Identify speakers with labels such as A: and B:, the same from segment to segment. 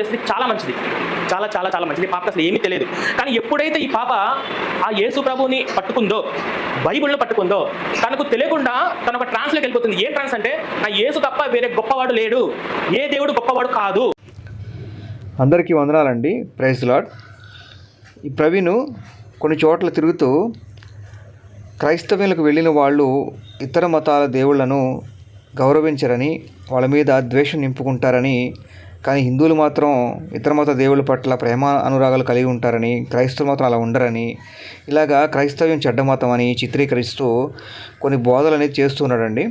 A: చేస్తుంది చాలా మంచిది. చాలా చాలా చాలా మంచిది. ఈ పాపకు అసలు ఏమీ తెలియదు. కానీ ఎప్పుడైతే ఈ పాప ఆ యేసు ప్రభుని పట్టుకుందో బైబిల్లో పట్టుకుందో తనకు తెలియకుండా తన ఒక ట్రాన్స్లోకి వెళ్ళిపోతుంది. ఏ ట్రాన్స్ అంటే నా యేసు తప్ప వేరే గొప్పవాడు లేడు. ఏ దేవుడు గొప్పవాడు కాదు.
B: అందరికీ వందనాలండి. Praise lord. ఈ ప్రవీణ్ కొన్ని చోట్ల తిరుగుతూ క్రైస్తవ్యులకు వెళ్ళిన వాళ్ళు ఇతర మతాల దేవుళ్ళను గౌరవించరని వాళ్ళ మీద ద్వేషం నింపుకుంటారని కానీ హిందువులు మాత్రం ఇతర మత దేవుళ్ళ పట్ల ప్రేమ అనురాగాలు కలిగి ఉంటారని క్రైస్తవులు మాత్రం అలా ఉండరని ఇలాగా క్రైస్తవ్యం చెడ్డ మతం అని చిత్రీకరిస్తూ కొన్ని బోధలు అనేది చేస్తున్నాడండి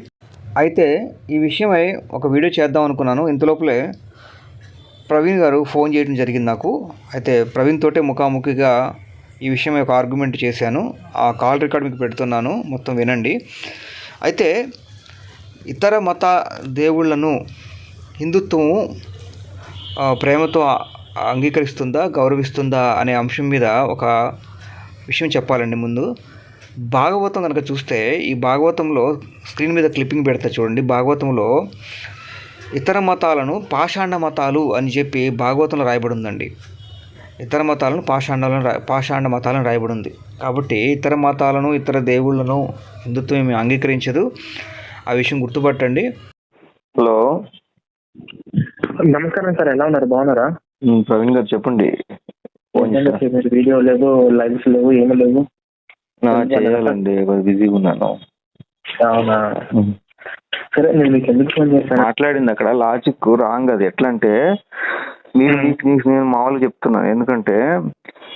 B: అయితే ఈ విషయమై ఒక వీడియో చేద్దాం అనుకున్నాను. ఇంతలోపలే ప్రవీణ్ గారు ఫోన్ చేయడం జరిగింది నాకు. అయితే ప్రవీణ్ తోటే ముఖాముఖిగా ఈ విషయం ఒక ఆర్గ్యుమెంట్ చేశాను. ఆ కాల్ రికార్డ్ మీకు పెడుతున్నాను. మొత్తం వినండి. అయితే ఇతర మత దేవుళ్ళను హిందుత్వం ప్రేమతో అంగీకరిస్తుందా గౌరవిస్తుందా అనే అంశం మీద ఒక విషయం చెప్పాలండి ముందు. భాగవతం కనుక చూస్తే ఈ భాగవతంలో స్క్రీన్ మీద క్లిప్పింగ్ పెడతా చూడండి. భాగవతంలో ఇతర మతాలను పాషాండ మతాలు అని చెప్పి భాగవతంలో రాయబడి ఉందండి ఇతర మతాలను పాషాండాలను పాషాండ మతాలను రాయబడి ఉంది కాబట్టి ఇతర మతాలను ఇతర దేవుళ్ళను హిందుత్వం ఏమి అంగీకరించదు. ఆ విషయం గుర్తుపట్టండి.
C: హలో.
D: నమస్కారం సార్ ఎలా ఉన్నారు? బాగున్నారా?
C: ప్రవీణ్ గారు చెప్పండి.
D: వీడియో లేవు లైవ్స్ లేవు ఏమీ లేవు?
C: చేయాలండి బిజీగా ఉన్నాను.
D: అవునా. సరే నేను మీకు ఎందుకు ఫోన్ చేశాను?
C: మాట్లాడింది అక్కడ లాజిక్ రాంగ్ అది. ఎట్లా అంటే మీరు. మీకు మీకు నేను మామూలుగా చెప్తున్నాను. ఎందుకంటే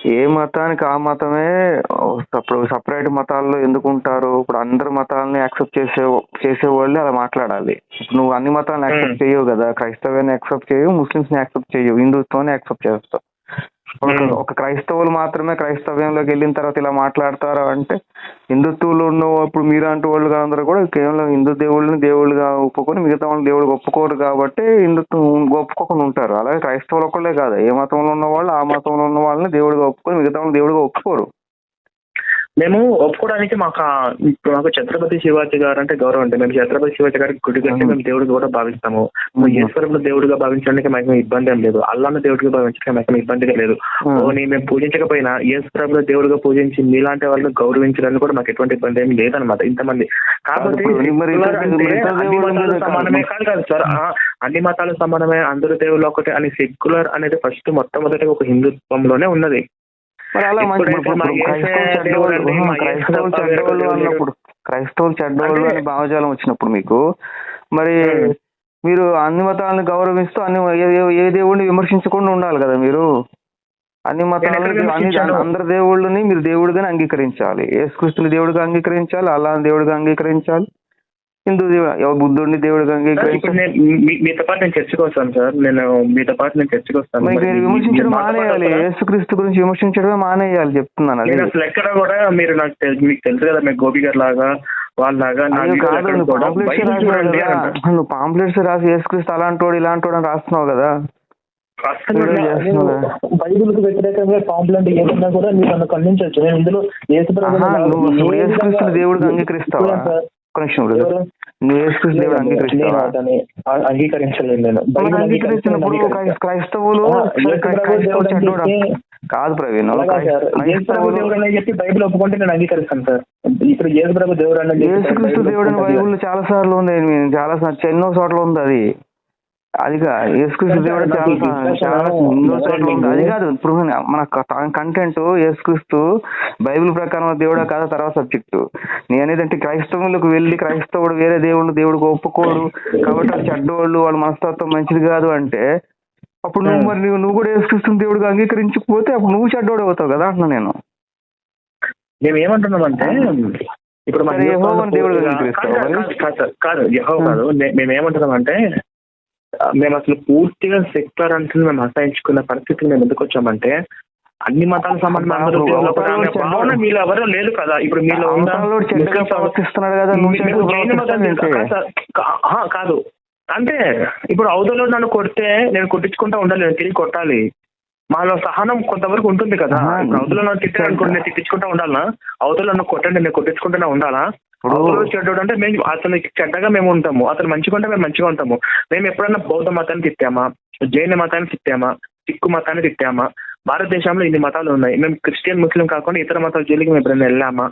C: ఏ మతానికి ఆ మతమే ఇప్పుడు సపరేట్ మతాల్లో ఎందుకు ఉంటారు? ఇప్పుడు అందరు మతాలని యాక్సెప్ట్ చేసే చేసే వాళ్ళే అలా మాట్లాడాలి. ఇప్పుడు నువ్వు అన్ని మతాలను యాక్సెప్ట్. చేయవు కదా. క్రైస్తవాన్ని యాక్సెప్ట్ చేయవు ముస్లిమ్స్ని యాక్సెప్ట్ చేయవు హిందుత్వాన్ని యాక్సెప్ట్ చేస్తావు. ఒక క్రైస్తవులు మాత్రమే క్రైస్తవ్యంలోకి వెళ్ళిన తర్వాత ఇలా మాట్లాడతారు అంటే హిందుత్వులు ఉన్న ఇప్పుడు మీలాంటి వాళ్ళు అందరూ కూడా కేవలం హిందూ దేవుళ్ళని దేవుళ్ళుగా ఒప్పుకొని మిగతా వాళ్ళు దేవుళ్ళకి ఒప్పుకోరు కాబట్టి హిందుత్వం ఒప్పుకోకుండా ఉంటారు. అలాగే క్రైస్తవులు ఒక్కళ్ళే కాదు. ఏ మతంలో ఉన్న వాళ్ళు ఆ మతంలో ఉన్న వాళ్ళని దేవుడిగా ఒప్పుకొని మిగతా వాళ్ళు దేవుడిగా ఒప్పుకోరు.
D: మేము ఒప్పుకోవడానికి మాకు మాకు ఛత్రపతి శివాజీ గారు అంటే గౌరవం అంటే మేము ఛత్రపతి శివాజీ గారికి గుడి కట్టి మేము దేవుడిగా కూడా భావిస్తాము. ఈశ్వరుడు దేవుడిగా భావించడానికి మాకు ఇబ్బంది ఏం లేదు. అల్లాను దేవుడిగా భావించడానికి మాకు ఇబ్బందిగా లేదు. పోనీ మేము పూజించకపోయినా ఈశ్వరుడు దేవుడిగా పూజించి మీలాంటి వాళ్ళని గౌరవించడానికి కూడా మాకు ఎటువంటి ఇబ్బంది ఏం లేదనమాట ఇంతమంది.
C: కాదు.
D: సమానమే కాదు కాదు సార్. అన్ని మతాలు సమానమే అందరు దేవుళ్ళు ఒకటే అని సెక్యులర్ అనేది ఫస్ట్ మొట్టమొదటి ఒక హిందుత్వంలోనే ఉన్నది.
C: మరి అలా మంచి క్రైస్తవులు చెడ్డవాళ్ళు. అన్నప్పుడు క్రైస్తవులు చెడ్డవాళ్ళు అనే భావజాలం వచ్చినప్పుడు మీకు మరి. మీరు అన్ని మతాలను గౌరవిస్తూ అన్ని ఏ- ఏ- ఏ దేవుడిని విమర్శించకుండా ఉండాలి కదా మీరు అన్ని మతాలను అన్ని? అందరి దేవుళ్ళని మీరు దేవుడిగానే అంగీకరించాలి యేసుక్రీస్తుని దేవుడిగా అంగీకరించాలి అల్లాని దేవుడిగా అంగీకరించాలి హిందూ దేవుడు బుద్ధుడిని
D: మీ- మీతో పాటు నేను చర్చకు వస్తాను సార్. నేను మీతో పాటు నేను చర్చకు వస్తాను.
C: మరి విమర్శించడం మానేయాలి? యేసుక్రీస్తు గురించి విమర్శించడమే మానేయాలి చెప్తున్నాను అది.
D: అసలు ఎక్కడ కూడా మీరు నాకు మీకు తెలుసు కదా మీకు గోపి గారు లాగా వాళ్ళలాగా
C: నువ్వు పాంప్లెట్స్ రాసి యేసుక్రీస్తు అలాంటోడు ఇలాంటోడు అని రాస్తున్నావు కదా?
D: బైబిల్కు వ్యతిరేకంగా కాంప్లైంట్ ఏదన్నా కూడా మీరు నన్ను ఖండించవచ్చు. నేను ఇందులో యేసుప్రభుని
C: ఆహా,
D: నా-
C: నువ్వు అసలు
D: ఏ
C: యేసుక్రీస్తుని
D: విధంగా-
C: దేవుడిగా అంగీకరిస్తావా? నువ్వు యేసుక్రీస్తు దేవుడు అంగీకరిస్తావా?
D: అంగీకరించలేదు నేను.
C: క్రైస్తవులు కాదు ప్రవీణ్
D: చెప్పి బైబిల్ ఒప్పుకుంటే నేను అంగీకరిస్తాను సార్. ఇప్పుడు యేసు ప్రభు దేవుడు
C: యేసుక్రీస్తు
D: బైబిల్
C: దేవుడు. బైబుల్ చాలా సార్లు ఉంది. నేను చాలా ఎన్నో చోట్ల ఉంది అది. అది
D: సార్,
C: దేవుడు చాలా అది కాదు ఇప్పుడు మన కంటెంట్ యేసుక్రీస్తు బైబిల్ ప్రకారం దేవుడా కాదా తర్వాత సబ్జెక్టు నేనేదంటే క్రైస్తవులకు వెళ్ళి క్రైస్తవుడు వేరే దేవుడు దేవుడికి ఒప్పుకోరు. కాబట్టి చెడ్డోళ్ళు వాళ్ళ మనస్తత్వం మంచిది కాదు అంటే అప్పుడు నువ్వు మరి నువ్వు నువ్వు కూడా యేసుక్రీస్తుని దేవుడిగా అంగీకరించకపోతే అప్పుడు నువ్వు చెడ్డోడు అవుతావు కదా అంటున్నా నేను.
D: మేము ఏమంటున్నామంటే ఇప్పుడు కాదు, యహో. కాదు నే- మేము ఏమంటున్నామంటే ఆ, మేము అసలు పూర్తిగా సెక్టర్ అంటే మేము అసహించుకున్న పరిస్థితికి మేము ఎందుకు వచ్చామంటే అన్ని మతాల సంబంధం. మీలో ఎవరో లేదు కదా. ఇప్పుడు మీలో
C: కాదు.
D: అంటే ఇప్పుడు అవతల నన్ను కొడితే నేను కొట్టించుకుంటా ఉండాలి. నేను తిరిగి కొట్టాలి. మాలో సహనం కొంతవరకు ఉంటుంది కదా. అవతల నన్ను తిట్టాడు అనుకోండి నేను తిట్టించుకుంటా ఉండాలా? అవతల నన్ను కొట్టండి నేను కొట్టించుకుంటూనే ఉండాలా? అవతల చెడ్డోడు అంటే మేము అతనికి చెడ్డగా మేము ఉంటాము. అతను మంచిగా ఉంటే మేము మంచిగా ఉంటాము. మేము ఎప్పుడన్నా బౌద్ధ మతాన్ని తిట్టామా? జైన మతాన్ని తిట్టామా? సిక్కు మతాన్ని తిట్టామా? భారతదేశంలో ఇన్ని మతాలు ఉన్నాయి. మేము క్రిస్టియన్ ముస్లిం కాకుండా ఇతర మతాల జోలికి మేము ఎప్పుడైనా వెళ్ళామా?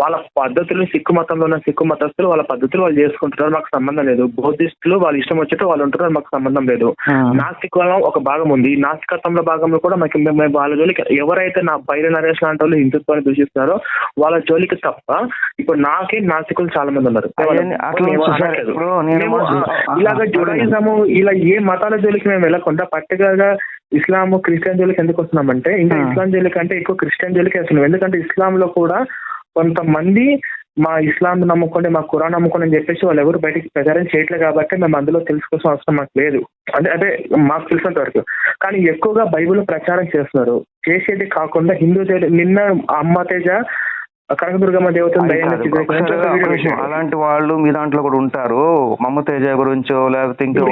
D: వాళ్ళ పద్ధతులు సిక్కు మతంలో ఉన్న సిక్కు మతస్థులు వాళ్ళ పద్ధతులు వాళ్ళు చేసుకుంటున్నారు మాకు సంబంధం లేదు. బౌద్ధిస్టులు వాళ్ళ ఇష్టం వచ్చేట్టు వాళ్ళు ఉంటున్నారు మాకు సంబంధం లేదు. నాస్తికం ఒక భాగం ఉంది. నాస్తికత్వంలో భాగంలో కూడా మాకు మేము- వాళ్ళ జోలికి ఎవరైతే నా బైర నరేష్ లాంటి వాళ్ళు హిందుత్వాన్ని దూషిస్తున్నారో వాళ్ళ జోలికి తప్ప ఇప్పుడు నాకే నాస్తికులు చాలా మంది ఉన్నారు. ఇలాగ జుడాయిజము ఇలా ఏ మతాల జోలికి మేము వెళ్ళకుండా పట్టుగా ఇస్లాం క్రిస్టియన్ జోలికి ఎందుకు వస్తున్నామంటే ఇంకా. ఇస్లాం జోలికి అంటే ఎక్కువ క్రిస్టియన్ జోలికి వస్తున్నాం. ఎందుకంటే ఇస్లాంలో కూడా కొంతమంది మా ఇస్లాం నమ్ముకోండి మా ఖురాన్ నమ్ముకోండి అని చెప్పేసి వాళ్ళు ఎవరు బయటికి ప్రచారం చేయట్లేదు కాబట్టి మేము అందులో తెలుసుకోవాల్సిన అవసరం మాకు లేదు. అంటే అదే మాకు తెలిసినంత వరకు. కానీ ఎక్కువగా బైబిల్ ప్రచారం చేస్తున్నారు. చేసేది కాకుండా హిందూ నిన్న అమ్మ తేజ కనకదుర్గమ్మ దేవతను.
C: అలాంటి వాళ్ళు మీ దాంట్లో కూడా ఉంటారు. మమ్మ తేజ గురించో లేకపోతే ఇంకా.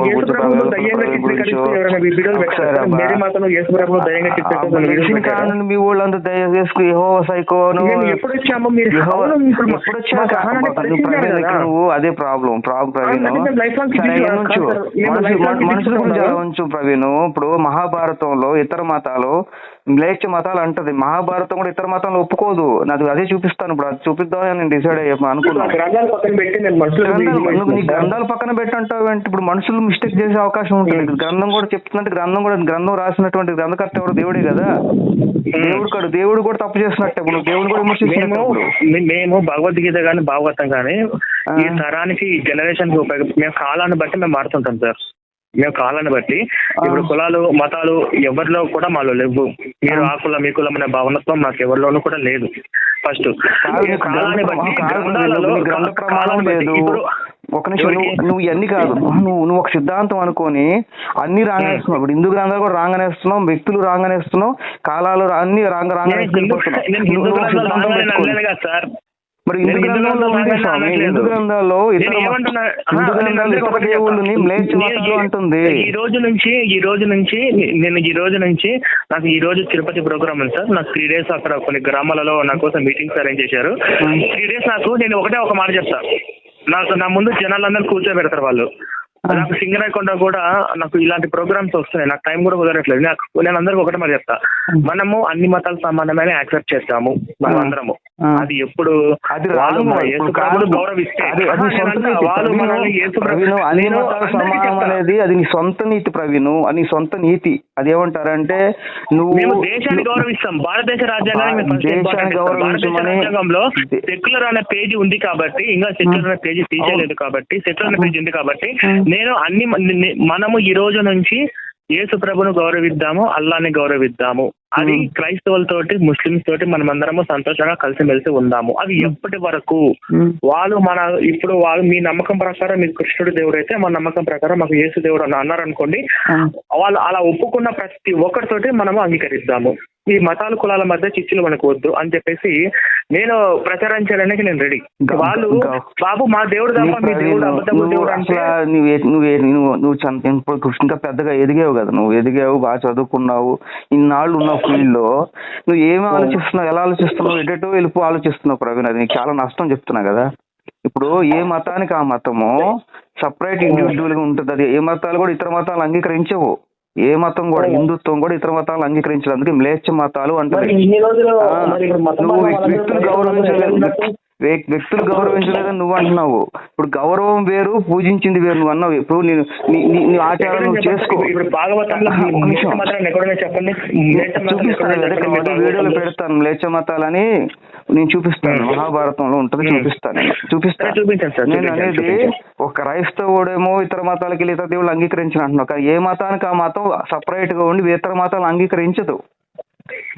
C: కారణం మీ ఊళ్ళంతా దయ చేసుకు సైకోను. నువ్వు అదే ప్రాబ్లం ప్రాబ్లం ప్రవీణ్. మనుషులు ఉంచు ప్రవీణ్. ఇప్పుడు మహాభారతంలో ఇతర మతాలు మ్లేచ్ఛ మతాలు అంటది. మహాభారతం కూడా ఇతర మతాలు ఒప్పుకోదు. నాకు అదే చూపిస్తాను ఇప్పుడు అది చూపిద్దామని నేను డిసైడ్ అయ్యా అనుకున్నాను
D: గ్రంథాలు పక్కన పెట్టి నేను
C: నీ. గ్రంథాలు పక్కన పెట్టంటావు ఏంటి? ఇప్పుడు మనుషులు మిస్టేక్ చేసే అవకాశం ఉంటుంది. గ్రంథం కూడా చెప్తున్నట్టు గ్రంథం కూడా గ్రంథం రాసినటువంటి గ్రంథకర్త ఎవరు? దేవుడే కదా. దేవుడు కాడు దేవుడు కూడా తప్పు చేసినట్టే. ఇప్పుడు దేవుడు కూడా
D: మే- మేము భగవద్గీత కానీ భాగవతం కానీ. ఈ తరానికి ఈ జనరేషన్కి ఉపయోగ మేము కాలాన్ని బట్టి మేము మారుతుంటాం సార్ మేము కాలాన్ని బట్టి. ఇప్పుడు కులాలు మతాలు ఎవరిలో కూడా మాలో లేవు. మీరు ఆ. కులం మీ కులం అనే భావనత్వం మాకు ఎవరిలోనూ కూడా లేదు. ఫస్ట్
C: గ్రంథ ప్రమాణం లేదు. ఒక నిమిషం నువ్వు ఇవన్నీ కాదు. నువ్వు నువ్వు ఒక సిద్ధాంతం అనుకొని అన్ని రాంగనేస్తున్నావు. ఇప్పుడు హిందూ గ్రంథాలు కూడా రాంగనేస్తున్నావు వ్యక్తులు రాంగనేస్తున్నావు కాలాలు రా- అన్ని రాంగ
D: నేను
C: రాంగనేసి మరి హిందూ
D: గ్రంథాలు
C: ఉంది స్వామి. హిందూ గ్రంథాల్లో హిందూ గ్రంథాలు ఇతర దేవుళ్ళని
D: ఈ-
C: అంటుంది.
D: ఈ రోజు నుంచి ఈ రోజు నుంచి నేను ఈ రోజు నుంచి నాకు ఈ రోజు తిరుపతి ప్రోగ్రామ్ ఉంది సార్. నాకు త్రీ డేస్ అక్కడ కొన్ని గ్రామాలలో నా కోసం మీటింగ్స్ అరేంజ్ చేశారు. త్రీ డేస్ నాకు నేను ఒకటే ఒక మాట చెప్తా. నాకు నా ముందు జనాలందరూ కూర్చోబెడతారు వాళ్ళు. నాకు సింగరాయకొండ కూడా నాకు ఇలాంటి ప్రోగ్రామ్స్ వస్తున్నాయి. నాకు టైం కూడా కుదరట్లేదు. నాకు నేను అందరికి ఒకటే మాట చెప్తా. మనము అన్ని మతాల సమానమైన యాక్సెప్ట్ చేస్తాము. మనం అందరము. అది ఎప్పుడు
C: అది
D: వాళ్ళు గౌరవిస్తే.
C: అది అది సమానం. అనేది అది నీ సొంత నీతి ప్రవీణు అది సొంత నీతి. అదేమంటారంటే నువ్వు
D: మేము దేశాన్ని గౌరవిస్తాం. భారతదేశ రాజ్యాంగంలో సెక్యులర్ అనే పేజీ ఉంది కాబట్టి ఇంకా సెక్యులర్ అనే పేజీ తీసేయలేదు కాబట్టి సెక్యులర్ అనే పేజీ ఉంది కాబట్టి నేను అన్ని మనము ఈ రోజు నుంచి యేసు ప్రభును గౌరవిద్దాము అల్లాని గౌరవిద్దాము. అది క్రైస్తవులతోటి ముస్లిమ్స్ తోటి మనమందరము సంతోషంగా కలిసిమెలిసి ఉందాము. అది ఎప్పటి వరకు? వాళ్ళు మన ఇప్పుడు వాళ్ళు మీ నమ్మకం ప్రకారం మీకు కృష్ణుడు దేవుడు అయితే మన నమ్మకం ప్రకారం మాకు యేసు దేవుడు అని అన్నారు అనుకోండి వాళ్ళు అలా ఒప్పుకున్న ప్రతి ఒక్కరితోటి మనము అంగీకరిద్దాము. ఈ మతాల కులాల మధ్య చిచ్చులు మనకు వద్దు అని చెప్పేసి నేను ప్రచారం చేయడానికి నేను రెడీ వాళ్ళు బాబు మా దేవుడు
C: నీ
D: తప్ప మీ దేవుడు
C: ప్రవీణు,
D: అబద్ధపు
C: నువ్వు
D: దేవుడు అంటే
C: ఇప్పుడు ఇంకా పెద్దగా ఎదిగావు కదా నువ్వు ఎదిగావు బాగా చదువుకున్నావు ఇన్నాళ్ళు ఉన్నావు ఫీల్డ్లో నువ్వు ఏమి ఆలోచిస్తున్నావు ఎలా ఆలోచిస్తున్నావు ఎటో వెళ్ళిపో ఆలోచిస్తున్నావు ప్రవీణ్ అది నీకు చాలా నష్టం చెప్తున్నా కదా. ఇప్పుడు ఏ మతానికి ఆ మతము సపరేట్ ఇండివిజువల్గా ఉంటుంది అది ఏ మతాలు కూడా ఇతర మతాలు అంగీకరించవు. ఏ మతం కూడా హిందుత్వం కూడా ఇతర మతాలు అంగీకరించదు అందుకే మ్లేచ్ఛ మతాలు అంటారు నువ్వు వ్యక్తులు గౌరవించలేదు వ్యక్తులు గౌరవించలేదని నువ్వు అంటున్నావు. ఇప్పుడు గౌరవం వేరు పూజించింది వేరు నువ్వు అన్నావు. ఇప్పుడు నేను నీ నీ- నీ ఆచారం నువ్వు చేసుకో. చూపిస్తాను. వీడియోలో. పెడతాను. మ్లేచ్ఛ మతాలని నేను చూపిస్తాను. మహాభారతంలో ఉంటుంది. చూపిస్తాను చూపిస్తాను నేను. అనేది. ఒక క్రైస్తవుడేమో ఇతర మతాలకి ఇతర దేవుళ్ళు అంగీకరించిన అంటున్నావు కానీ ఏ మతానికి ఆ మతం సపరేట్గా ఉండి ఇతర మతాలు అంగీకరించదు.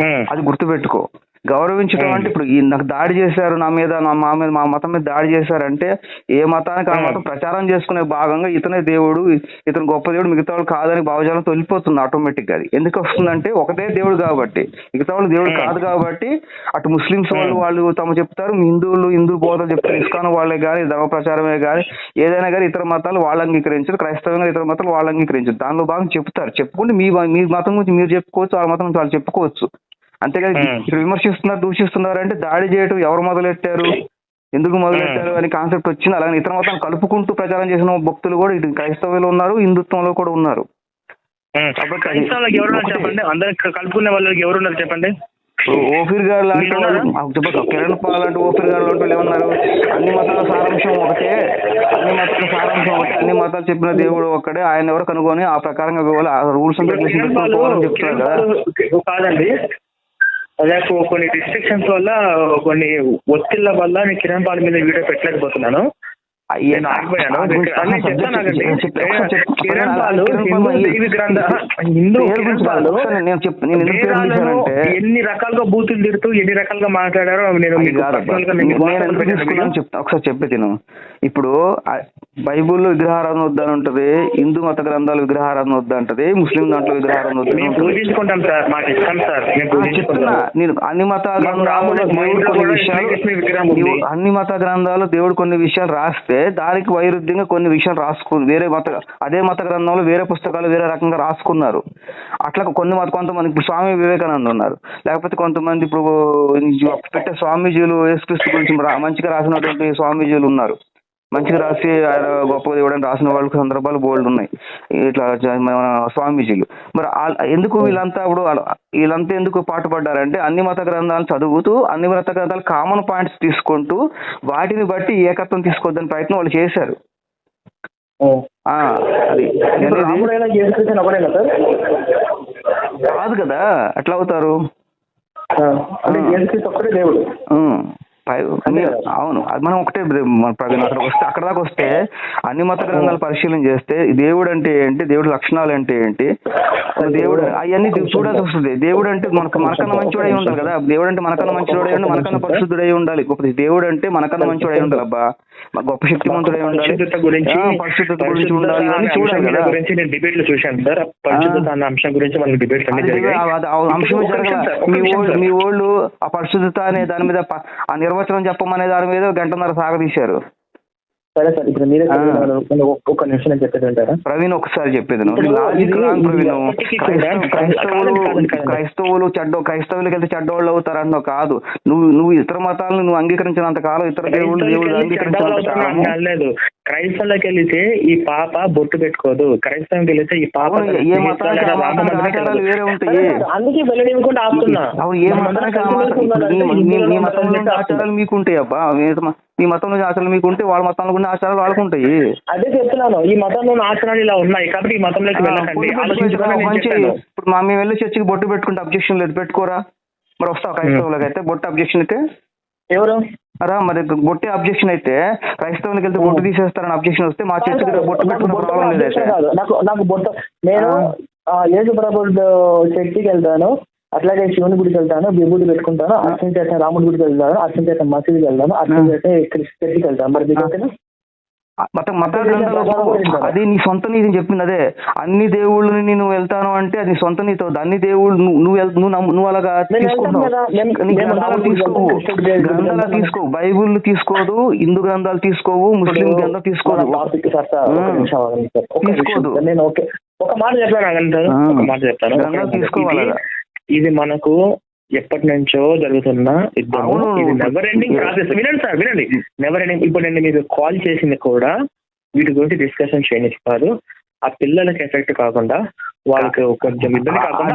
C: అది గుర్తుపెట్టుకో. గౌరవించడం. అంటే ఇప్పుడు ఈ నాకు దాడి చేశారు నా మీద నా మా మీద మా మతం మీద దాడి చేశారంటే ఏ మతానికి ఆ. మతం ప్రచారం చేసుకునే భాగంగా ఇతనే దేవుడు ఇతను గొప్ప దేవుడు మిగతా వాళ్ళు కాదని భావజాలం తొలిపోతుంది ఆటోమేటిక్గా అది ఎందుకు వస్తుందంటే ఒకటే దేవుడు కాబట్టి మిగతా వాళ్ళు దేవుడు. కాదు కాబట్టి అటు ముస్లిమ్స్ వాళ్ళు. వాళ్ళు తమ చెప్తారు హిందువులు హిందూ బోధలు చెప్తారు ఇస్కాన్ వాళ్ళే కానీ ధర్మ ప్రచారమే కానీ ఏదైనా కానీ ఇతర మతాలు వాళ్ళు అంగీకరించరు క్రైస్తవంగా ఇతర మతాలు వాళ్ళు అంగీకరించరు దానిలో భాగం చెప్తారు చెప్పుకుంటే మీ మీ మతం గురించి మీరు చెప్పుకోవచ్చు వాళ్ళ మతం గురించి వాళ్ళు చెప్పుకోవచ్చు ఇక్కడ విమర్శిస్తున్నారు దూషిస్తున్నారు అంటే దాడి చేయటం ఎవరు మొదలెట్టారు? ఎందుకు మొదలెట్టారు అని కాన్సెప్ట్ వచ్చింది. అలాగే ఇతర మతాలను కలుపుకుంటూ ప్రచారం చేసిన భక్తులు కూడా ఇటు క్రైస్తవులు ఉన్నారు హిందుత్వంలో కూడా ఉన్నారు.
D: క్రైస్తవులకు ఎవరున్నారు
C: ఒకటే.
D: చెప్పండి? అందరికి కలుపుకునే వాళ్ళకి ఎవరున్నారు చెప్పండి?
C: ఇప్పుడు ఓఫీర్ గారు లాంటి వాళ్ళు కిరణ్ పాల్ లాంటి ఓఫీర్ గారు లాంటి వాళ్ళు ఏమన్నారు? అన్ని మతాల సారాంశం ఒకటే. అన్ని మతాల సారాంశం ఒకటే. అన్ని మతాలు చెప్పిన దేవుడు ఒక్కడే. ఆయన ఎవరు కనుగొని ఆ ప్రకారంగా రూల్స్ అండ్ రెగ్యులేషన్ చెప్తున్నారు కదా.
D: కాదండి. నాకు కొన్ని రిస్ట్రిక్షన్స్ వల్ల కొన్ని ఒత్తిళ్ళ వల్ల నేను కిరణ్ పాల్ మీద వీడియో పెట్టలేకపోతున్నాను. నేను ఆగిపోయాను. కిరణ్ పాలు హిందూ దైవ గ్రంథ హిందూ ఎన్ని రకాలుగా బూతులు తిడుతూ ఎన్ని రకాలుగా మాట్లాడారో నేను
C: ఒకసారి చెప్పి తిను. ఇప్పుడు ఆ బైబుల్లో విగ్రహారాధన వద్దని ఉంటది హిందూ మత గ్రంథాలు విగ్రహారాధన వద్దంటది ముస్లిం దాంట్లో విగ్రహారాధన వద్దని.
D: పూజించుకుంటాం సార్ మాకు ఇష్టం సార్.
C: నేను అన్ని మత గ్రంథాలు అన్ని మత గ్రంథాలు దేవుడు కొన్ని విషయాలు రాస్తే దానికి వైరుధ్యంగా కొన్ని విషయాలు రాసుకు వేరే మత అదే మత గ్రంథంలో వేరే పుస్తకాలు వేరే రకంగా రాసుకున్నారు. అట్లా కొన్ని మత కొంతమంది ఇప్పుడు స్వామి వివేకానంద ఉన్నారు. లేకపోతే కొంతమంది ఇప్పుడు పెట్టే స్వామీజీలు యేసుక్రీస్తు గురించి మంచిగా రాసినటువంటి స్వామీజీలు ఉన్నారు. మంచిగా రాసి ఆయన గొప్ప దేవుడు అని రాసిన వాళ్ళకి సందర్భాలు బోల్డ్ ఉన్నాయి. ఇట్లా మన స్వామీజీలు. మరి ఎందుకు వీళ్ళంతా ఇప్పుడు వాళ్ళ- వీళ్ళంతా ఎందుకు పాటుపడ్డారంటే అన్ని మత గ్రంథాలు చదువుతూ అన్ని మత గ్రంథాలు కామన్ పాయింట్స్ తీసుకుంటూ వాటిని బట్టి ఏకత్వం తీసుకొద్దని ప్రయత్నం వాళ్ళు చేశారు. అది. కాదు కదా ఎట్లా అవుతారు?
D: దేవుడు.
C: అవును. అది మనం ఒకటే ప్రవీణ్ అక్కడికి వస్తే అక్కడ దాకా వస్తే అన్ని మత గ్రంథాలు పరిశీలన చేస్తే దేవుడు అంటే ఏంటి? దేవుడి లక్షణాలు అంటే ఏంటి? దేవుడు అవన్నీ చూడాల్సి వస్తుంది. దేవుడు అంటే మనకు మనకన్నా మంచివాడు ఉండాలి కదా? దేవుడు అంటే మనకన్నా మంచివాడు ఉండాలి మనకన్నా పరిశుద్ధుడు ఉండాలి. గొప్ప దేవుడు అంటే మనకన్నా మంచివాడు ఉండాలి. అబ్బా మా గొప్ప శక్తిమంతుడు అయి ఉండాలి.
D: పరిశుద్ధత గురించి
C: ఉండాలి ఇవన్నీ
D: అనే
C: చూడాలి
D: అంశం
C: కదా.
D: గురించి నేను డిబేట్లు చూశాను సార్. పరిశుద్ధత అన్న అంశం గురించి మనకి అన్ని జరిగాయి.
C: మీ ఓళ్ళు ఆ పరిశుద్ధత అనే దాని మీద నిర్వచనం చెప్పమనే దాని మీద గంటన్నర సాగదీశారు
D: సరే సార్ ఇప్పుడు మీరే
C: ఆ.
D: చెప్పండి. ఒక్క- నిమిషం చెప్పేది
C: ప్రవీణ్ ఒకసారి చెప్పేది ప్రవీణ్ క్రైస్తవులు. క్రైస్తవులు చెడ్డ క్రైస్తవులకి వెళ్తే చెడ్డోళ్ళు అవుతారు అంటున్నావు కాదు నువ్వు నువ్వు ఇతర మతాలను నువ్వు అంగీకరించినంత కాలం ఇతర దేవుళ్ళు దేవుళ్ళు అంగీకరించినంత
D: లేదు క్రైస్తవులకు వెళితే ఈ పాప బొట్టు పెట్టుకోదు. క్రైస్తవుకి వెళితే ఈ పాప. అందుకే వెళ్ళనివ్వకుండా ఆపుతున్నా.
C: ఆచారాలు మీకు ఉంటాయి అబ్బా. మీ- మతంలో ఉండే ఆచారాలు మీకు ఉంటే వాళ్ళ మతంలో ఉండే ఆచారాలు వాళ్ళకు ఉంటాయి
D: అదే చెప్తున్నాను. ఈ మతంలో ఉన్న ఆచరణలు ఇలా ఉన్నాయి కాబట్టి ఈ మతంలోకి వెళ్ళకండి.
C: ఇప్పుడు మా మేము వెళ్ళి చర్చికి బొట్టు పెట్టుకుంటే అబ్జెక్షన్ లేదు. పెట్టుకోరా. మరి వస్తావు క్రైస్తవులకు అయితే బొట్టు అబ్జెక్షన్ అయితే
D: ఎవరు?
C: అరా మరి బొట్టే అబ్జెక్షన్ అయితే క్రైస్తవులకు వెళ్తే బొట్టు తీసేస్తారని అబ్జెక్షన్ వస్తే మా చర్చికి బొట్టు పెట్టుకున్న ప్రాబ్లం లేదు.
D: నాకు నాకు బొట్ట నేను యేసు ప్రభు చర్చికి వెళ్తాను అట్లాగే శివుని గుడికి వెళ్తాను విభూతి పెట్టుకుంటాను అర్చన చేస్తాను రాముడి గుడికి వెళ్తాను అర్చన చేస్తాను మసీదుకి వెళ్తాను అర్చన చేస్తే చర్చికి వెళ్తాను. మరి మీకు?
C: మత మత గ్రంథాలు అది నీ సొంత నీతి చెప్పింది. అదే అన్ని దేవుళ్ళని నేను వెళ్తాను అంటే అది సొంత నీతి అన్ని దేవుళ్ళు నువ్వు నువ్వు అలాగా తీసుకుంటున్నావు. తీసుకోవు. గ్రంథాలు. తీసుకోవు. బైబుల్ తీసుకోదు హిందూ గ్రంథాలు తీసుకోవు ముస్లిం గ్రంథాలు తీసుకోదు. తీసుకోదు.
D: నేను ఒక మాట. ఒక మాట చెప్తాను. ఇది మనకు ఎప్పటి నుంచో జరుగుతున్న యుద్ధము. ఇది నెవర్ ఎండింగ్ ప్రాసెస్ వినండి సార్ వినండి. నెవర్ ఎండింగ్ ఇప్పుడు నేను మీకు కాల్ చేసింది కూడా వీటి గురించి డిస్కషన్ కాదు ఆ పిల్లలకి ఎఫెక్ట్ కాకుండా వాళ్ళకి కొంచెం ఇబ్బంది కాకుండా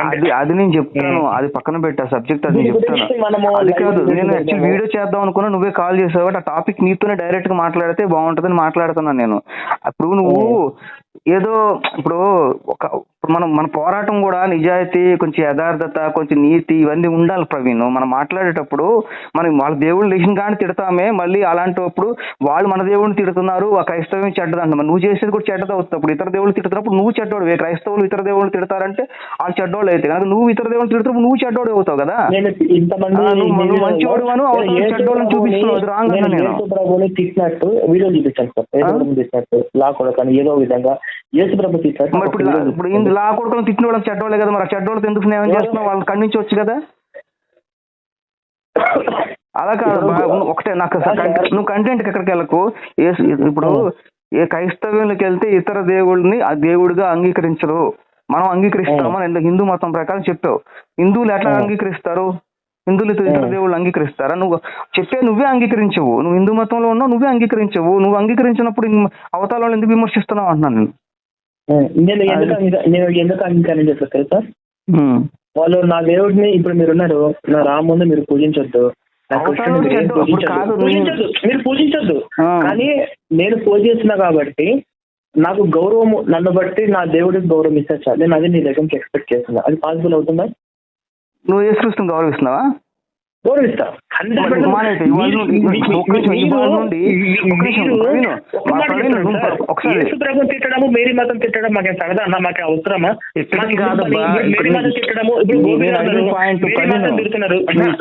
C: అది. అది నేను చెప్తాను. అది పక్కన పెట్టా సబ్జెక్ట్ అది చెప్తాను. అది కాదు నేను యాక్చువల్. వీడియో చేద్దాం అనుకున్నా నువ్వే కాల్ చేసావు ఆ టాపిక్ నీతోనే డైరెక్ట్గా మాట్లాడితే బాగుంటుందని మాట్లాడుతున్నాను నేను. అప్పుడు నువ్వు ఏదో ఇప్పుడు ఒక ఇప్పుడు మనం మన పోరాటం కూడా నిజాయితీ కొంచెం యథార్థత కొంచెం నీతి ఇవన్నీ ఉండాలి ప్రవీణ్. మనం మాట్లాడేటప్పుడు మనం వాళ్ళ దేవుళ్ళు లేచిన కానీ తిడతామే మళ్ళీ అలాంటప్పుడు వాళ్ళు మన దేవుడిని తిడుతున్నారు ఆ క్రైస్తవం చెడ్డది అంటున్నారు నువ్వు చేసేది కూడా చెడ్డది అవుతుంది. అప్పుడు ఇతర దేవుళ్ళు తిడుతున్నప్పుడు నువ్వు చెడ్డోడు క్రైస్తవులు ఇతర దేవుళ్ళు తిడతారంటే వాళ్ళు చెడ్డోళ్ళు అయితే కనుక నువ్వు ఇతర దేవుళ్ళు తిడుతున్నప్పుడు నువ్వు చెడ్డోడు అవుతావు కదా? నువ్వు- మంచివాడు అను, చెడ్డోళ్ళని చూపిస్తున్నావు, wrong అన్నా నేను.
D: తిట్టినట్టు చూపించాను సార్. లా కూడా కానీ ఏదో విధంగా యేసు ప్రభు తిట్టినట్టు
C: మరి ఇప్పుడు ఇప్పుడు ఇందు లా కొడుకుని తిట్టిన వాళ్ళకి చెడ్డోళ్ళే కదా మరి. ఆ చెడ్డోళ్ళతో ఎందుకు స్నేహం చేస్తున్నావు వాళ్ళని ఖండించవచ్చు కదా? అలా కాదు ఒకటే నాకు నువ్వు కంటెంట్ ఎక్కడికి వెళ్ళకు? ఇప్పుడు ఏ క్రైస్తవ్యంలోకి వెళ్తే ఇతర దేవుళ్ళని ఆ దేవుడిగా అంగీకరించరు. మనం అంగీకరిస్తామని హిందూ మతం ప్రకారం చెప్పావు. హిందువులు ఎట్లా అంగీకరిస్తారు? హిందువులు ఇతర దేవుళ్ళు అంగీకరిస్తారా? నువ్వు చెప్పే నువ్వే అంగీకరించవు. నువ్వు హిందూ మతంలో ఉన్నావు నువ్వే అంగీకరించవు. నువ్వు అంగీకరించినప్పుడు వాళ్ళు ఎందుకు విమర్శిస్తున్నావు అంటున్నాను నేను.
D: నేను ఎందుకు అంగీకారం చేస్తాను
C: ఉమ్.
D: వాళ్ళు నా దేవుడిని ఇప్పుడు మీరు ఉన్నారు. నా రాముని మీరు పూజించొద్దు. మీరు పూజించొద్దు. కానీ నేను పూజిస్తున్నా కాబట్టి నాకు గౌరవం నన్ను బట్టి నా దేవుడికి గౌరవం చాలు నేను అది నీ దగ్గర నుంచి ఎక్స్పెక్ట్ చేస్తున్నా. అది పాసిబుల్ అవుతుందా?
C: నువ్వు యేసుక్రీస్తుని గౌరవిస్తున్నావా
D: గౌరవిస్తా తిట్టడము మేరీ మతం తిట్టడం మాకేం సరదా అన్న అవసరమా? మేరీ మతం తిట్టడము ఇప్పుడు గోపి గారు ఉన్నారు, మేరీ
C: ప్రవీణ్.
D: మతం తిడుతున్నారు.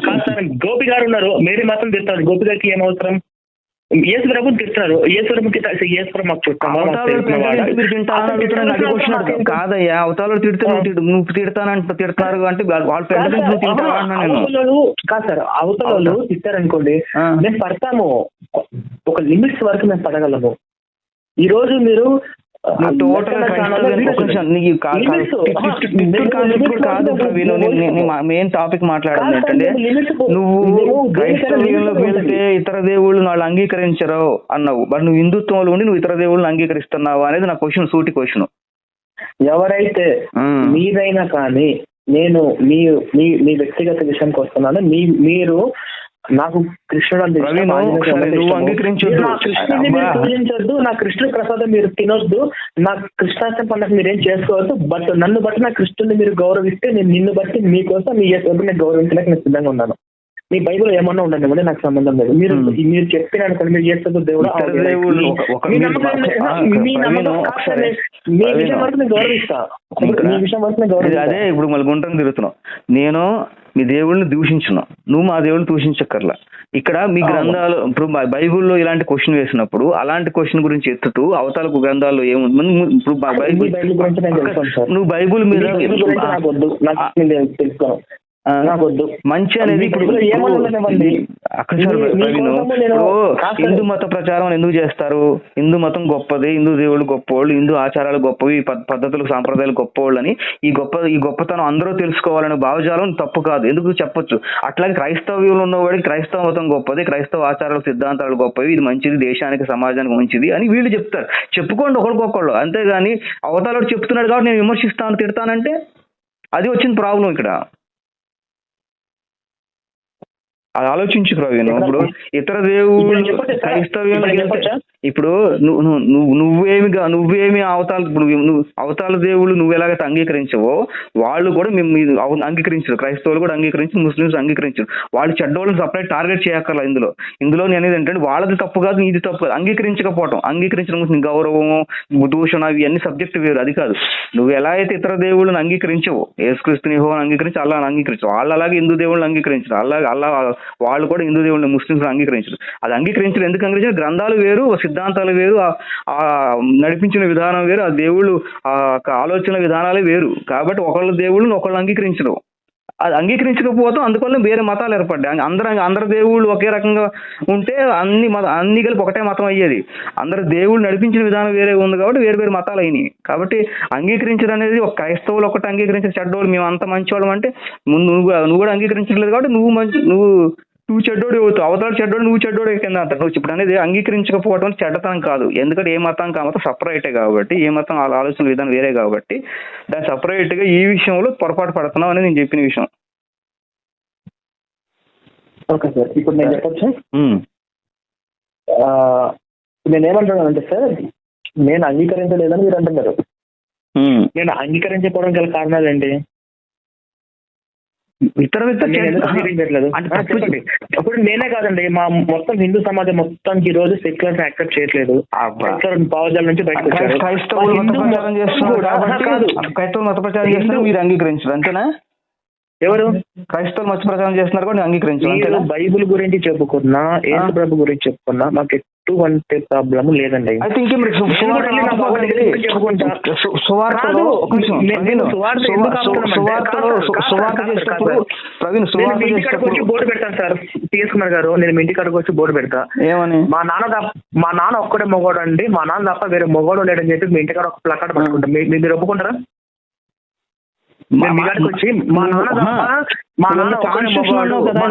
D: కాదు సార్, గోపి గారు ఉన్నారు. మేరీ మతం తిడతారు గోపి గారికి ఏం అవసరం? యేసు ప్రభు తిడతారు యేసు ప్రభు యేసు ప్రభు మాకు
C: అడుగు. కాదయ్యా అవతారాలు తిడితే నువ్వు తిడు నువ్వు తిడతానంట తిడతారు అంటే వాళ్ళ ఫ్రెండ్ నువ్వు తింటావా
D: కాదు సార్ అవతలోళ్ళు తిట్టారనుకోండి. మేము పడతాము. ఒక లిమిట్స్ వరకు మేము పడగలము. ఈ రోజు మీరు
C: నువ్వు టోటల్ కాదు మెయిన్ టాపిక్ మాట్లాడాలి ఏంటంటే నువ్వు క్రైస్తవ్యంలోకి వెళ్తే ఇతర దేవుళ్ళని వాళ్ళు అంగీకరించరు అన్నావు. మరి నువ్వు హిందుత్వంలో ఉండి నువ్వు ఇతర దేవుళ్ళని అంగీకరిస్తున్నావు అనేది నా క్వశ్చన్ సూటి క్వశ్చన్
D: ఎవరైతే మీరైనా కానీ నేను మీ మీ మీ వ్యక్తిగత విషయానికి వస్తున్నాను మీ మీరు నాకు కృష్ణుడు
C: నువ్వు. అంగీకరించొద్దు.
D: నా కృష్ణుడి ప్రసాదం మీరు తినొద్దు. నా కృష్ణాష్టమి పండుగ మీరు ఏం చేసుకోవద్దు. బట్ నన్ను బట్టి నా కృష్ణుడిని మీరు గౌరవిస్తే నేను నిన్ను బట్టి మీకోసం మీ యేసుని నేను గౌరవించలేక నేను సిద్ధంగా ఉన్నాను. మీ బైబిల్ ఏమన్నా ఉండండి నాకు సంబంధం లేదు. మీరు. మీరు చెప్పిన అనుకోండి మీరు చేస్తుంది దేవుడు గౌరవిస్తా.
C: అదే ఇప్పుడు మళ్ళీ గుంటను తిరుగుతున్నావు నేను మీ దేవుళ్ళని దూషించును. నువ్వు మా దేవుళ్ళని దూషించక్కర్లా. ఇక్కడ మీ. గ్రంథాలు ఇప్పుడు బైబిల్లో ఇలాంటి క్వశ్చన్ వేసినప్పుడు అలాంటి క్వశ్చన్ గురించి ఎత్తుతూ అవతలకు గ్రంథాల్లో ఏముంది? ముందు- ముందు- ఇప్పుడు బైబిల్ నువ్వు బైబిల్ మీద
D: నాకు వద్దు
C: మంచి అనేది. అక్కడ ప్రవీణ్ ఇప్పుడు హిందూ మత ప్రచారం ఎందుకు చేస్తారు? హిందూ మతం గొప్పది హిందూ దేవుళ్ళు గొప్పవాళ్ళు హిందూ ఆచారాలు గొప్పవి పద్- పద్ధతులు సాంప్రదాయాలు గొప్పవాళ్ళు అని ఈ గొప్ప ఈ గొప్పతనం అందరూ తెలుసుకోవాలనే భావజాలం తప్పు కాదు. ఎందుకు చెప్పొచ్చు? అట్లాగే క్రైస్తవ్యంలో ఉన్నవాడికి క్రైస్తవ మతం గొప్పది క్రైస్తవ ఆచారాలు సిద్ధాంతాలు గొప్పవి ఇది మంచిది దేశానికి సమాజానికి మంచిది అని వీళ్ళు చెప్తారు. చెప్పుకోండి ఒకరికొకళ్ళు. అంతేగాని అవతల చెప్తున్నాడు కాబట్టి నేను విమర్శిస్తాను తిడతానంటే అది వచ్చిన ప్రాబ్లం ఇక్కడ. అది ఆలోచించు ప్రవీణ్ ఇప్పుడు ఇతర
D: సార్?
C: క్రైస్తవ్యంలో
D: ఇప్పుడు
C: నువ్వు నువ్వు- నువ్వు నువ్వేమి నువ్వేమి అవతాల ఇప్పుడు నువ్వు అవతాల దేవుళ్ళు నువ్వు ఎలాగైతే అంగీకరించవో వాళ్ళు కూడా మేము అంగీకరించారు అంగీకరించరు. క్రైస్తవులు కూడా అంగీకరించరు ముస్లిమ్స్ అంగీకరించరు. వాళ్ళు చెడ్డోళ్ళని సపరేట్ టార్గెట్ చేయక్కర్లా ఇందులో. ఇందులో నేను అనేది ఏంటంటే వాళ్ళది తప్పు కాదు నీది తప్పు కాదు. అంగీకరించకపోవటం. అంగీకరించడం గురించి గౌరవము దూషణ ఇవన్నీ సబ్జెక్ట్ వేరు అది కాదు. నువ్వు ఎలా అయితే ఇతర దేవుళ్ళని అంగీకరించవు యేసుక్రీస్తుని యెహోవాను అంగీకరించి అల్లా అంగీకరించవు. వాళ్ళు అలాగే హిందూ దేవుళ్ళని అంగీకరించరు. అలాగే అలా వాళ్ళు కూడా హిందూ దేవుళ్ళని ముస్లింస్ అంగీకరించరు. అది అంగీకరించరు ఎందుకు అంగీకరించారు? గ్రంథాలు వేరు సిద్ధాంతాలు వేరు ఆ- నడిపించిన విధానం వేరు ఆ దేవుళ్ళు ఆ ఆలోచన విధానాలే వేరు. కాబట్టి ఒకళ్ళ దేవుళ్ళని ఒకళ్ళు అంగీకరించడం అది అంగీకరించకపోతే అందువల్ల వేరే మతాలు ఏర్పడ్డాయి. అందరూ అందరు దేవుళ్ళు ఒకే రకంగా ఉంటే అన్ని మత అన్ని కలిపి ఒకటే మతం అయ్యేది. అందరు దేవుళ్ళు నడిపించిన విధానం వేరే ఉంది కాబట్టి వేరు వేరు మతాలు అయినాయి. కాబట్టి అంగీకరించడం అనేది ఒక క్రైస్తవులు ఒకటి అంగీకరించిన చెడ్డోళ్ళు మేము అంత మంచివాళ్ళం అంటే ముందు నువ్వు నువ్వు కూడా అంగీకరించట్లేదు కాబట్టి నువ్వు మంచి నువ్వు నువ్వు చెడ్డోడు అవుతావు. అవతల చెడ్డోడు నువ్వు చెడ్డోడు కింద అంటారు నువ్వు ఇప్పుడు అనేది అంగీకరించకపోవడం చెడ్డతనం కాదు. ఎందుకంటే ఏ మతం కా మతం సపరేటే కాబట్టి ఏ మతం వాళ్ళ ఆలోచన విధానం వేరే కాబట్టి దాని separate గా ఈ విషయంలో పొరపాటు పడుతున్నావు అనేది నేను చెప్పిన విషయం.
D: Okay sir. ఇప్పుడు నేను చెప్పొచ్చు?
C: ఉమ్,
D: ఆ, నేను ఏమంటున్నానంటే సార్ నేను అంగీకరించలేదని మీరు అంటున్నారు. నేను అంగీకరించకపోవడం గల కారణాలు ఏంటి
C: ఇతర వ్యక్తులు
D: నేను ఎందుకు
C: చేస్తే-
D: అంగీకరించట్లేదు
C: అంటే
D: ఆ,
C: తప్పు-
D: చెప్పండి. అప్పుడు నేనే కాదండి మా మొత్తం హిందూ సమాజం మొత్తానికి ఈ రోజు సెక్యులర్ యాక్సెప్ట్ చేయట్లేదు. సెక్యులర్ భావజాల నుంచి బయటకు మొత్తం
C: అంగీకరించరు అంతేనా?
D: ఎవరు?
C: క్రైస్తవులు మత ప్రచారం చేస్తున్నారు కూడా అంగీకరించరు అంతేనా?
D: బైబిల్ గురించి చెప్పుకున్నా యేసు ప్రభు గురించి చెప్పుకున్నా మాకు ఎటువంటి ప్రాబ్లం లేదండి.
C: అయితే ఇంకేం మరి ప్రవీణ్,
D: సువార్త బోర్డు పెడతాను సార్ కుమార్ గారు. నేను మీ ఇంటికాడికి వచ్చి బోర్డు పెడతా.
C: ఏమని?
D: మా నాన్న మా నాన్న ఒక్కడే మొగోడు అండి మా నాన్న తప్ప వేరే మొగోడు లేడని చెప్పి మీ ఇంటికాడ ఒక ప్లకార్డ్ పట్టుకుంటాం. మీరు ఒప్పుకుంటారా?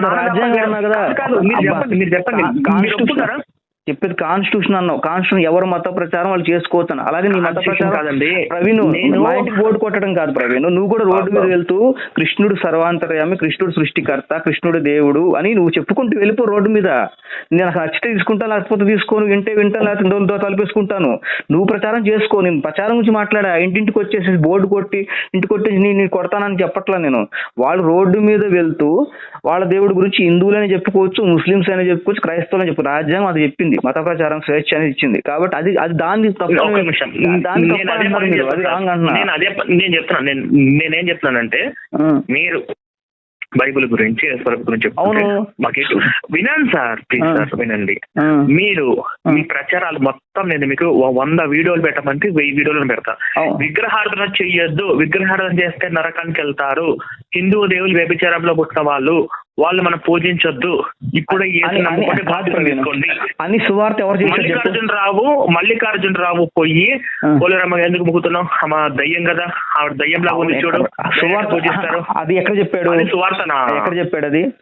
C: రాజ్యాంగం కదా.
D: కాదు, మీరు. చెప్పండి మీరు చెప్పండి.
C: చెప్పేది కాన్స్టిట్యూషన్ అన్నావు. కాన్స్టిట్యూషన్ ఎవరు మత ప్రచారం వాళ్ళు చేసుకోవచ్చు అలాగే నీ మత ప్రచారం
D: కాదండి.
C: ప్రవీణ్ మా ఇంటికి బోర్డు కొట్టడం కాదు ప్రవీణ్. నువ్వు కూడా రోడ్డు మీద వెళ్తూ కృష్ణుడు సర్వాంతర్యామి కృష్ణుడు సృష్టికర్త కృష్ణుడు దేవుడు అని నువ్వు చెప్పుకుంటూ వెళ్ళిపో రోడ్డు మీద. నేను నచ్చితే తీసుకుంటా లేకపోతే తీసుకోను వింటే వింటా లేకపోతే దొంగ తలపేసుకుంటాను. నువ్వు ప్రచారం చేసుకో. నేను ప్రచారం గురించి మాట్లాడా? ఇంటింటికి వచ్చేసి బోర్డు కొట్టి ఇంటికి కొట్టేసి నేను నేను కొడతానని చెప్పట్లా నేను. వాళ్ళు రోడ్డు మీద వెళ్తూ వాళ్ళ దేవుడి గురించి హిందువులని చెప్పుకోవచ్చు ముస్లిమ్స్ అని చెప్పుకోవచ్చు క్రైస్తవులని చెప్పు రాజ్యాంగం అది చెప్పింది. మత ప్రచారం స్వేచ్ఛ అనేది ఇచ్చింది కాబట్టి అది అది దాన్ని
D: నేను అదే. నేను చెప్తున్నాను నేను నేనేం చెప్తున్నానంటే. మీరు బైబిల్ గురించి గురించి. మాకు వినండి సార్ ప్లీజ్. సార్ వినండి. మీరు మీ ప్రచారాలు మొత్తం నేను మీకు వంద వీడియోలు పెట్టమంటే వెయ్యి వీడియోలను పెడతా. విగ్రహార్థన చెయ్యొద్దు విగ్రహార్థన చేస్తే నరకానికి వెళ్తారు హిందూ దేవులు వ్యభిచారంలో పుట్టిన వాళ్ళు వాళ్ళు మనం పూజించొద్దు. ఇప్పుడు
C: అని- సువార్త ఎవరు
D: మల్లికార్జున రావు మల్లికార్జున రావు పోయి. పోలేరమ్మ ఎందుకు ముగ్గుతున్నావు ఆమె దయ్యం కదా. ఆవిడ దయ్యం లాగా ఉంది చూడు.
C: సువార్త
D: పూజిస్తారు.
C: అది ఎక్కడ చెప్పాడు?
D: సువార్తనా?
C: ఎక్కడ చెప్పాడు అది?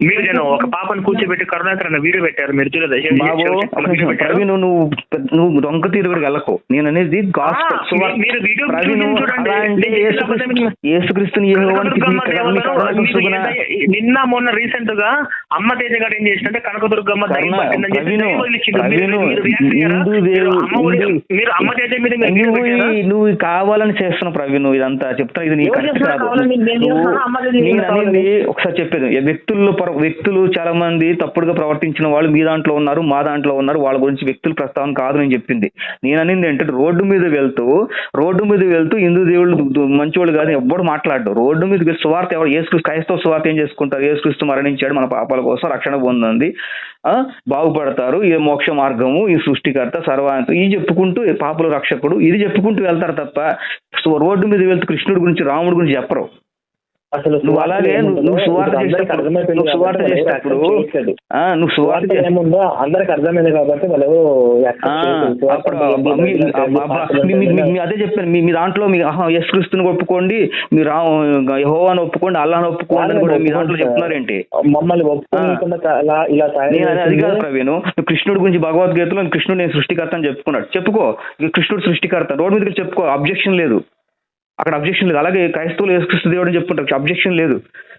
D: మీరు నేను ఒక పాపను కూర్చోబెట్టి కరుణాకర్ అన్న వీడియో పెట్టారు మీరు.
C: ప్రవీణ్ నువ్వు నువ్వు దొంగ తీరుగుడికి వెళ్ళకు. నేను అనేది
D: నిన్న మొన్న రీసెంట్గా అమ్మ తేజ గారు ఏం చేసిందంటే కనకదుర్గమ్మ. మీరు- అమ్మ తేజ మీద
C: నువ్వు కావాలని చేస్తున్నావు ప్రవీణ్ నువ్వు ఇదంతా చెప్తా ఇది నీ కాదు?
D: నేను
C: అనేది ఒకసారి చెప్పేది వ్యక్తుల్లో వ్యక్తులు చాలా మంది తప్పుడుగా ప్రవర్తించిన వాళ్ళు మీ దాంట్లో ఉన్నారు మా దాంట్లో ఉన్నారు వాళ్ళ గురించి వ్యక్తుల ప్రస్తావన కాదు నేను చెప్పింది. నేను అనేది ఏంటంటే రోడ్డు మీద వెళ్తూ రోడ్డు మీద వెళ్తూ హిందూ దేవుళ్ళు మంచివాళ్ళు దు- కాదు ఎవ్వడు మాట్లాడు రోడ్డు మీద సువార్త ఎవరు ఏసుక్రీస్తు క్రైస్తవ సువార్త ఏం చేసుకుంటారు? ఏసుక్రీస్తు మరణించాడు మన పాపాల కోసం రక్షణ పొందింది ఆ, బాగుపడతారు ఈ మోక్ష మార్గము ఈ సృష్టికర్త సర్వాంతం ఇది చెప్పుకుంటూ పాపల రక్షకుడు ఇది చెప్పుకుంటూ వెళ్తారు తప్ప రోడ్డు మీద వెళ్తూ కృష్ణుడి గురించి రాముడి గురించి చెప్పరు.
D: అసలు
C: నువ్వు అలాగే నువ్వు సువార్త నువ్వు సువార్త నువ్వు సువార్త
D: ఏముందో అందరికి అర్థమైంది కాబట్టి వాళ్ళు
C: అదే చెప్పాను మీ మీ దాంట్లో మీ ఆహా, యేసుక్రీస్తుని ఒప్పుకోండి మీ రా యెహోవాను ఒప్పుకోండి అల్లాహ్ ఒప్పుకోండి అని కూడా మీ దాంట్లో చెప్తున్నారేంటి
D: మమ్మల్ని
C: నేను అది- కాదు. ప్రవీణ్ కృష్ణుడి గురించి భగవద్గీతలో కృష్ణుడు నేను సృష్టికర్త అని చెప్పుకున్నాడు. చెప్పుకో కృష్ణుడు సృష్టికర్త రోడ్డు మీద చెప్పుకో అబ్జెక్షన్ లేదు. అక్కడ అబ్జెక్షన్ లేదు. అలాగే క్రైస్తవులు యేసుక్రీస్తు దేవుడు అని చెప్పుకుంటారు. అబ్జెక్షన్ లేదు.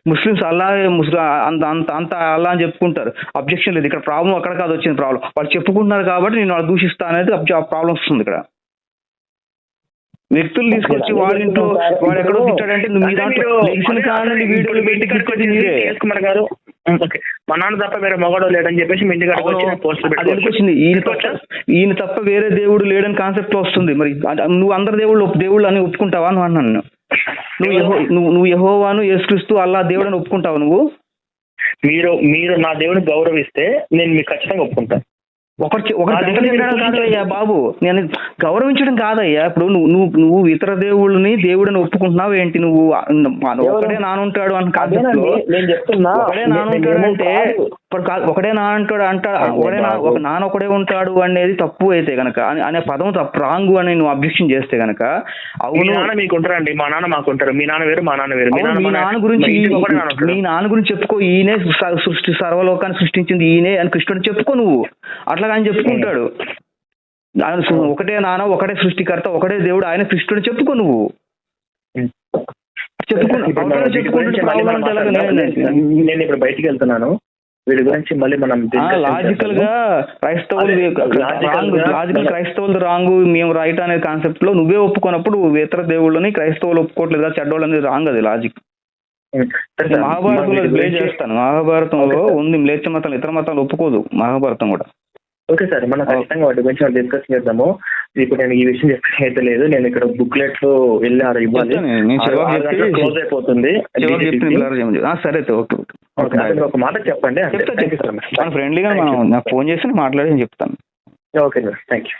C: ముస్లిమ్స్ అల్లా ముస్లిం అంత అంత అంత అల్లా అని చెప్పుకుంటారు. అబ్జెక్షన్ లేదు. ఇక్కడ ప్రాబ్లం అక్కడ కాదు వచ్చింది ప్రాబ్లం వాళ్ళు చెప్పుకుంటున్నారు కాబట్టి నేను వాళ్ళు దూషిస్తా అనేది ప్రాబ్లం వస్తుంది ఇక్కడ. వ్యక్తులు తీసుకొచ్చి వాళ్ళ ఇంట్లో వాడు ఎక్కడో తిట్టాడంటే మీ దాంట్లో వీడియోలు పెట్టి మీరే
D: ఓకే. మా నాన్న తప్ప వేరే మగవాడు లేడని చెప్పేసి మీ ఇంటికి
C: వచ్చింది ఈయన తప్ప ఈయన తప్ప వేరే దేవుడు లేడని కాన్సెప్ట్ వస్తుంది. మరి నువ్వు అందరు దేవుళ్ళు దేవుళ్ళు అని ఒప్పుకుంటావా? అని అన్నాను నేను. నువ్వు యెహో- నువ్వు నువ్వు యహోవాను యేసుక్రీస్తు అల్లా దేవుడు అని ఒప్పుకుంటావు నువ్వు?
D: మీరు మీరు నా దేవుని గౌరవిస్తే నేను మీకు ఖచ్చితంగా ఒప్పుకుంటాను
C: ఒకటి ఒకటి బాబు. నేను గౌరవించడం కాదయ్యా ఇప్పుడు నువ్వు నువ్వు నువ్వు ఇతర దేవుళ్ళని దేవుడని ఒప్పుకుంటున్నావు ఏంటి నువ్వు? ఒకడే నానుంటాడు అని
D: అదేనండి నేను చెప్తున్నా.
C: ఒకడే నానుంటాడు
D: నేను
C: అంటే
D: కాదు.
C: ఇప్పుడు కాదు ఒకడే నా అంటాడు అంటాడు
D: అదే
C: ఒకడే నా
D: బాబు.
C: ఒక నాన్న ఒకడే ఉంటాడు అనేది తప్పు అయితే గనక అని- పదం తప్పు రాంగు అని నువ్వు అబ్జెక్షన్ చేస్తే గనక అవును.
D: నాన్న మీకు ఉంటారండి మా నాన్న మాకు ఉంటారు. మీ నాన్న వేరు మా నాన్న వేరు. మీ నాన్న
C: గురించి
D: మా నాన్న ఉంటాడు.
C: మీ నాన్న గురించి చెప్పుకో ఈయనే సృష్టి సర్వలోకాన్ని సృష్టించింది ఈయనే అని కృష్ణుడు చెప్పుకో నువ్వు. అట్లా ఆయన చెప్పుకుంటాడు. ఒకటే నాన్న ఒకటే సృష్టికర్త ఒకటే దేవుడు ఆయన కృష్ణుడు చెప్పుకో నువ్వు. చెప్పుకో నేను
D: ఇప్పుడు బయటికి వెళ్తున్నాను. వీడి గురించి మళ్ళీ మనం
C: లాజికల్గా క్రైస్తవులు లాజికల్ క్రైస్తవులు రాంగ్ మేము రైట్ అనే కాన్సెప్ట్లో నువ్వే ఒప్పుకున్నప్పుడు ఇతర దేవుళ్ళని క్రైస్తవులు ఒప్పుకోవట్లేదు కదా చెడ్డోళ్ళు అనేది రాంగ్ అది లాజిక్ మహాభారతంలో ప్లే చేస్తాను. మహాభారతంలో. ఉంది మ్లేచ్ఛ మతాలు ఇతర మతాలు ఒప్పుకోదు మహాభారతం కూడా.
D: ఓకే సార్ మనం ఖచ్చితంగా వాటి గురించి డిస్కస్ చేద్దాము. ఇప్పుడు నేను ఈ విషయం చెప్పడం లేదు. నేను ఇక్కడ బుక్లెట్లో వెళ్ళి ఇవ్వాలి. క్లోజ్ అయిపోతుంది.
C: సరే
D: ఒక మాట చెప్పండి.
C: ఫ్రెండ్లీగా మనం ఫోన్ చేసి మాట్లాడి చెప్తాను.
D: Okay sir thank you